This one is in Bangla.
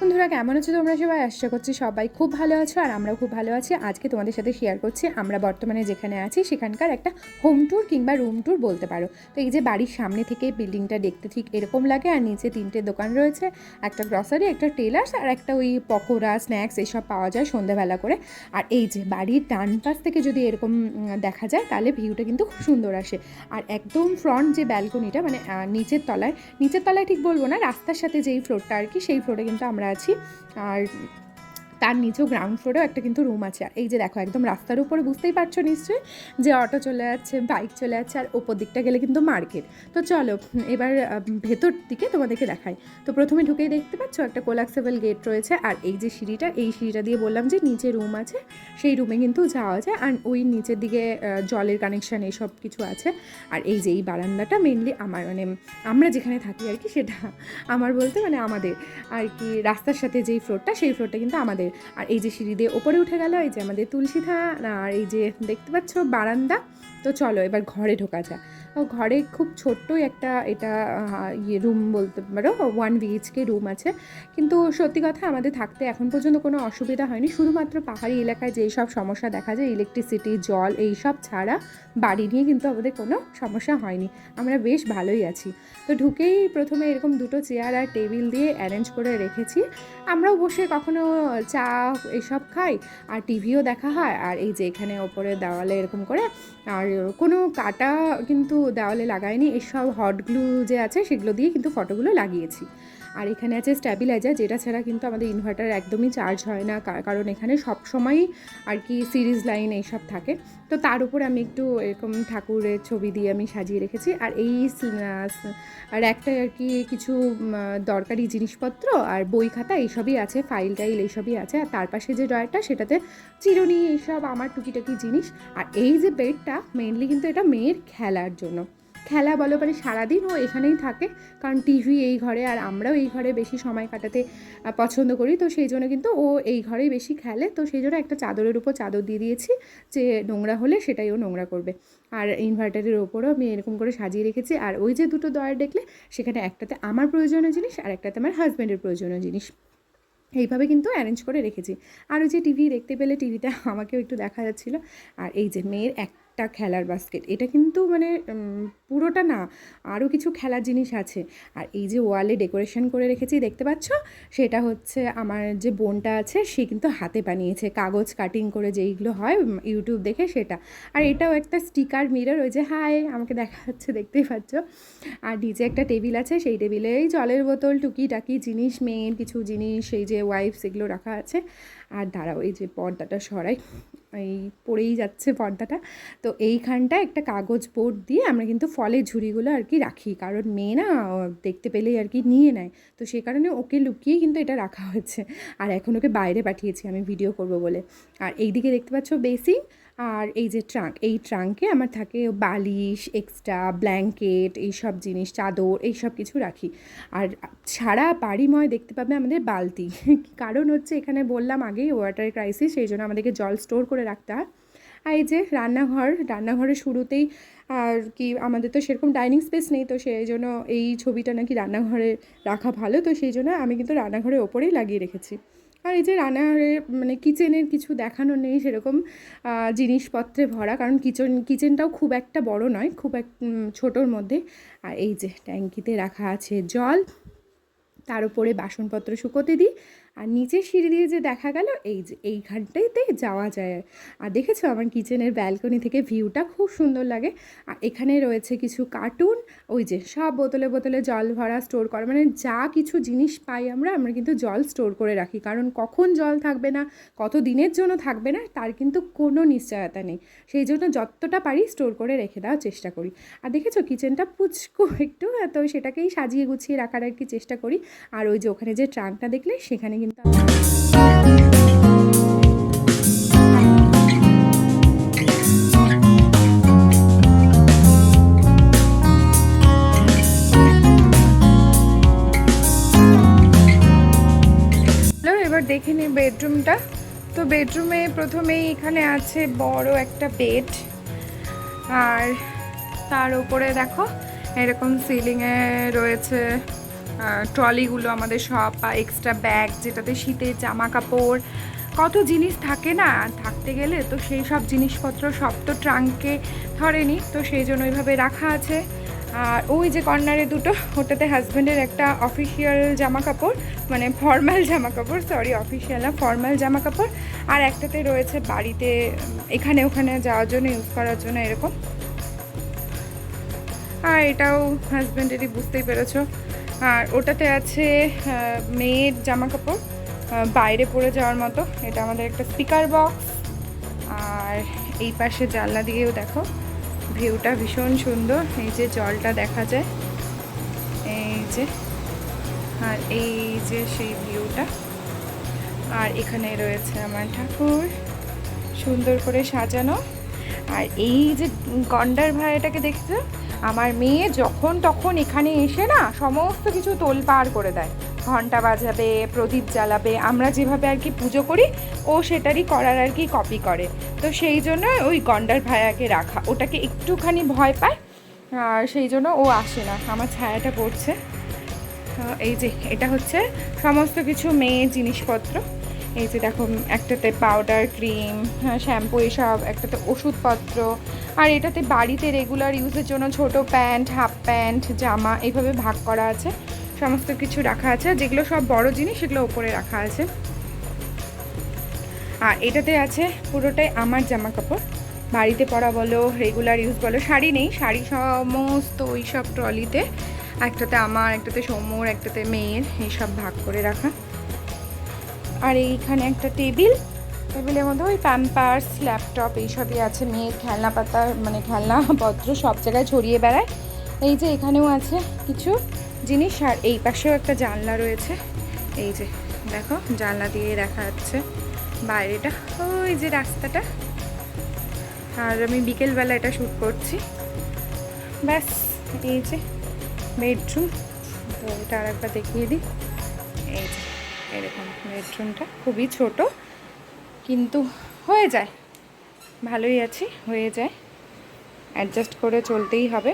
বন্ধুরা, কেমন আছো তোমরা সবাই? আশা করছি সবাই খুব ভালো আছো আর আমরাও খুব ভালো আছি। আজকে তোমাদের সাথে শেয়ার করছি, আমরা বর্তমানে যেখানে আছি সেখানকার একটা হোম ট্যুর কিংবা রুম ট্যুর বলতে পারো। তো এই যে বাড়ির সামনে থেকে বিল্ডিংটা দেখতে ঠিক এরকম লাগে আর নিচে তিনটে দোকান রয়েছে, একটা গ্রসারি একটা টেলার্স আর একটা ওই পকোড়া স্ন্যাক্স এসব পাওয়া যায় সন্ধ্যাবেলা করে। আর এই যে বাড়ির ডান পাশ থেকে যদি এরকম দেখা যায় তাহলে ভিউটা কিন্তু খুব সুন্দর আসে। আর একদম ফ্রন্ট যে ব্যালকনিটা মানে নিচের তলায় নিচের তলায় ঠিক বলব না, রাস্তার সাথে যেই ফ্লোরটা আর কি, সেই ফ্লোরে কিন্তু আমরা আছি। আর তার নিচেও গ্রাউন্ড ফ্লোরেও একটা কিন্তু রুম আছে। আর এই যে দেখো, একদম রাস্তার উপরে বুঝতেই পারছ নিশ্চয়ই যে অটো চলে যাচ্ছে বাইক চলে যাচ্ছে, আর ওপর দিকটা গেলে কিন্তু মার্কেট তো চলো, এবার ভেতর দিকে তোমাদেরকে দেখাই। তো প্রথমে ঢুকেই দেখতে পাচ্ছ একটা কোলাক্সেবল গেট রয়েছে, আর এই যে সিঁড়িটা, এই সিঁড়িটা দিয়ে বললাম যে নিচে রুম আছে, সেই রুমে কিন্তু যাওয়া যায়। আর ওই নিচের দিকে জলের কানেকশান এইসব কিছু আছে। আর এই যে এই বারান্দাটা মেনলি আমার মানে আমরা যেখানে থাকি আর কি, সেটা আমার বলতে মানে আমাদের। আর কি রাস্তার সাথে যেই ফ্লোরটা সেই ফ্লোরটা কিন্তু আমাদের। আর এই যে সিঁড়ি দিয়ে ওপরে উঠে গেল, এই যে আমাদের তুলসী থান, আর এই যে দেখতে পাচ্ছ বারান্দা। তো চলো এবার ঘরে ঢোকা ও ঘরে খুব ছোট্টই একটা এটা ইয়ে রুম বলতে পারো ওয়ান বিএইচকে রুম আছে। কিন্তু সত্যি কথা আমাদের থাকতে এখন পর্যন্ত কোনো অসুবিধা হয়নি। শুধুমাত্র পাহাড়ি এলাকায় যেই সব সমস্যা দেখা যায় ইলেকট্রিসিটি জল, এই সব ছাড়া বাড়ি নিয়ে কিন্তু আমাদের কোনো সমস্যা হয়নি। আমরা বেশ ভালোই আছি। তো ঢুকেই প্রথমে এরকম দুটো চেয়ার আর টেবিল দিয়ে অ্যারেঞ্জ করে রেখেছি। আমরাও বসে কখনো চা এসব খাই, আর টিভিও দেখা হয়, আর এই যে এখানে ওপরে দেওয়ালে এরকম করে, আর কোনো কাটা কিন্তু দেওয়ালে লাগায়নি এসব হট গ্লু যে আছে সেগুলো দিয়ে কিন্তু ফটোগুলো লাগিয়েছি। আর এখানে আছে স্ট্যাবিলাইজার যেটা ছাড়া কিন্তু আমাদের ইনভার্টার একদমই চার্জ হয় না কারণ এখানে সব সময়ই আর কি সিরিজ লাইন এইসব থাকে। তো তার উপর আমি একটু এরকম ঠাকুরের ছবি দিয়ে আমি সাজিয়ে রেখেছি। আর এই আর একটা আর কি কিছু দরকারি জিনিসপত্র আর বই খাতা এইসবই আছে ফাইল টাইল এইসবই আছে। আর তার পাশে যে ড্রয়ারটা সেটাতে চিরুনি এইসব, আমার টুকিটাকি জিনিস। আর এই যে বেডটা মেনলি কিন্তু এটা মেয়ের খেলার জন্য। খেলা বলো মানে সারাদিন ও এখানেই থাকে। কারণ টিভি এই ঘরে আর আমরাও এই ঘরে বেশি সময় কাটাতে পছন্দ করি। তো সেই জন্য কিন্তু ও এই ঘরেই বেশি খেলে। তো সেই জন্য একটা চাদরের উপর চাদর দিয়ে দিয়েছি যে নোংরা হলে সেটাই ও নোংরা করবে। আর ইনভার্টারের ওপরও আমি এরকম করে সাজিয়ে রেখেছি। আর ওই যে দুটো দয়ার দেখলে, সেখানে একটাতে আমার প্রয়োজনীয় জিনিস আর একটাতে আমার হাজব্যান্ডের প্রয়োজনীয় জিনিস। এইভাবে কিন্তু অ্যারেঞ্জ করে রেখেছি। আর ওই যে টিভি দেখতে পেলে টিভিটা আমাকেও একটু দেখা যাচ্ছিল। আর এই যে মেয়ের একটা খেলার বাস্কেট এটা কিন্তু মানে পুরোটা না আরও কিছু খেলার জিনিস আছে। আর এই যে ওয়ালে ডেকোরেশন করে রেখেছি, দেখতে পাচ্ছ? সেটা হচ্ছে আমার যে বোনটা আছে, সে কিন্তু হাতে বানিয়েছে। কাগজ কাটিং করে যেইগুলো হয় ইউটিউব দেখে সেটা। আর এটাও একটা স্টিকার মিরর ওই যে হাই আমাকে দেখা যাচ্ছে দেখতেই পাচ্ছ? আর নিচে একটা টেবিল আছে, সেই টেবিলে এই জলের বোতল, টুকিটাকি জিনিস মেন কিছু জিনিস, এই যে ওয়াইপস এগুলো রাখা আছে। আর দাঁড়াও, এই যে পর্দাটা সরাই। এই পড়েই যাচ্ছে পর্দাটা। তো এইখানটা একটা কাগজ বোর্ড দিয়ে আমরা কিন্তু ফলের ঝুড়িগুলো আর কি রাখি। কারণ মেয়ে না দেখতে পেলেই আর কি নিয়ে নেয়। তো সে কারণে ওকে লুকিয়ে কিন্তু এটা রাখা হয়েছে। আর এখন ওকে বাইরে পাঠিয়েছি, আমি ভিডিও করব বলে। আর এইদিকে দেখতে পাচ্ছ বেসিং আর এই যে ট্রাঙ্ক এই ট্রাঙ্কে আমার থাকে বালিশ এক্সট্রা ব্ল্যাঙ্কেট এইসব জিনিস, চাদর, এইসব কিছু রাখি। আর সারা বাড়িময় দেখতে পাবে আমাদের বালতি। কারণ হচ্ছে এখানে বললাম আগেই ওয়াটার ক্রাইসিস সেই জন্য আমাদেরকে জল স্টোর করে রাখতে হয়। আর এই যে রান্নাঘর, রান্নাঘরের শুরুতেই আর কি আমাদের তো সেরকম ডাইনিং স্পেস নেই, তো সেই জন্য এই ছবিটা নাকি রান্নাঘরে রাখা ভালো, তো সেই জন্য আমি কিন্তু রান্নাঘরের ওপরেই লাগিয়ে রেখেছি। আর এই যে রান্নাঘরে মানে কিচেনের কিছু দেখানো নেই সেরকম জিনিসপত্রে ভরা, কারণ কিচেন কিচেনটাও খুব একটা বড় নয়, খুব এক ছোটোর মধ্যে। আর এই যে ট্যাঙ্কিতে রাখা আছে জল, তার উপরে বাসনপত্র শুকোতে দিই আর নিচে সিঁড়ি দিয়ে যে দেখা গেল, এই যে এইখানটাইতে যাওয়া যায়। আর দেখেছ আমার কিচেনের ব্যালকনি থেকে ভিউটা খুব সুন্দর লাগে। আর এখানে রয়েছে কিছু কার্টুন ওই যে সব বোতলে বোতলে জল ভরা স্টোর করা। মানে যা কিছু জিনিস পাই আমরা আমরা কিন্তু জল স্টোর করে রাখি। কারণ কখন জল থাকবে না, কত দিনের জন্য থাকবে না, তার কিন্তু কোনো নিশ্চয়তা নেই। সেই জন্য যতটা পারি স্টোর করে রেখে দেওয়ার চেষ্টা করি। আর দেখেছ কিচেনটা পুচকু একটু তো সেটাকেই সাজিয়ে গুছিয়ে রাখার আর কি চেষ্টা করি। আর ওই যে ওখানে যে ট্রাঙ্কটা দেখলে, সেখানে কিন্তু হ্যালো এবার দেখে নিই বেডরুমটা তো বেডরুমে প্রথমেই এখানে আছে বড় একটা বেড আর তার উপরে দেখো, এরকম সিলিংয়ে রয়েছে ট্রলিগুলো আমাদের সব, বা এক্সট্রা ব্যাগ যেটাতে শীতের জামা কাপড় কত জিনিস থাকে না থাকতে গেলে তো সেই সব জিনিসপত্র সব তো ট্রাঙ্কে ধরেনি, তো সেই জন্য ওইভাবে রাখা আছে। আর ওই যে কর্নারে দুটো, ওটাতে হাজব্যান্ডের একটা অফিসিয়াল জামা কাপড় মানে ফর্মাল জামা কাপড় সরি অফিসিয়াল না ফর্মাল জামা কাপড় আর একটাতে রয়েছে বাড়িতে, এখানে ওখানে যাওয়ার জন্য ইউজ করার জন্য এরকম। আর এটাও হাজব্যান্ডেরই বুঝতেই পেরেছ। আর ওটাতে আছে মেয়ের জামা কাপড় বাইরে পড়ে যাওয়ার মতো। এটা আমাদের একটা স্পিকার বক্স আর এই পাশে জানলা দিয়েও দেখো ভিউটা ভীষণ সুন্দর। এই যে জলটা দেখা যায়। এই যে, আর এই যে সেই ভিউটা আর এখানে রয়েছে আমার ঠাকুর, সুন্দর করে সাজানো। আর এই যে গন্ডার ভাইটাকে দেখছ আমার মেয়ে যখন তখন এখানে এসে না সমস্ত কিছু তোলপাড় করে দেয়। ঘণ্টা বাজাবে, প্রদীপ জ্বালাবে, আমরা যেভাবে আর কি পুজো করি, ও সেটারই করার আর কি কপি করে। তো সেই জন্য ওই গন্ডার ভাইয়াকে রাখা। ওটাকে একটুখানি ভয় পায়, আর সেই জন্য ও আসে না। আমার ছায়াটা পড়ছে। এই যে, এটা হচ্ছে সমস্ত কিছু মেয়ের জিনিসপত্র। এই যে দেখো একটাতে পাউডার ক্রিম শ্যাম্পু এসব, একটাতে ওষুধপত্র। আর এটাতে বাড়িতে রেগুলার ইউজের জন্য ছোট প্যান্ট হাফ প্যান্ট জামা এইভাবে ভাগ করা আছে। সমস্ত কিছু রাখা আছে। যেগুলো সব বড় জিনিস, সেগুলো ওপরে রাখা আছে। আর এটাতে আছে পুরোটাই আমার জামা কাপড় বাড়িতে পরা বলো রেগুলার ইউজ বলো, শাড়ি নেই, শাড়ি সমস্ত ওই সব ট্রলিতে একটাতে আমার, একটাতে সৌম্যর, একটাতে মেয়ের এইসব ভাগ করে রাখা। আর এইখানে একটা টেবিল। টেবিলের মধ্যে ওই প্যাম্পার্স ল্যাপটপ এইসবই আছে। মেয়ের খেলনা পাতা মানে খেলনাপত্র সব জায়গায় ছড়িয়ে বেড়ায়। এই যে এখানেও আছে কিছু জিনিস। আর এই পাশেও একটা জানলা রয়েছে। এই যে, দেখো, জানলা দিয়ে দেখা যাচ্ছে বাইরেটা। ওই যে রাস্তাটা। আর আমি বিকেলবেলা এটা শ্যুট করছি। ব্যাস, এই যে বেডরুম তো এটা আর একবার দেখিয়ে দিই। এই যে। এরকম বেডরুমটা খুবই ছোট, কিন্তু হয়ে যায়। ভালোই আছি, হয়ে যায়। অ্যাডজাস্ট করে চলতেই হবে।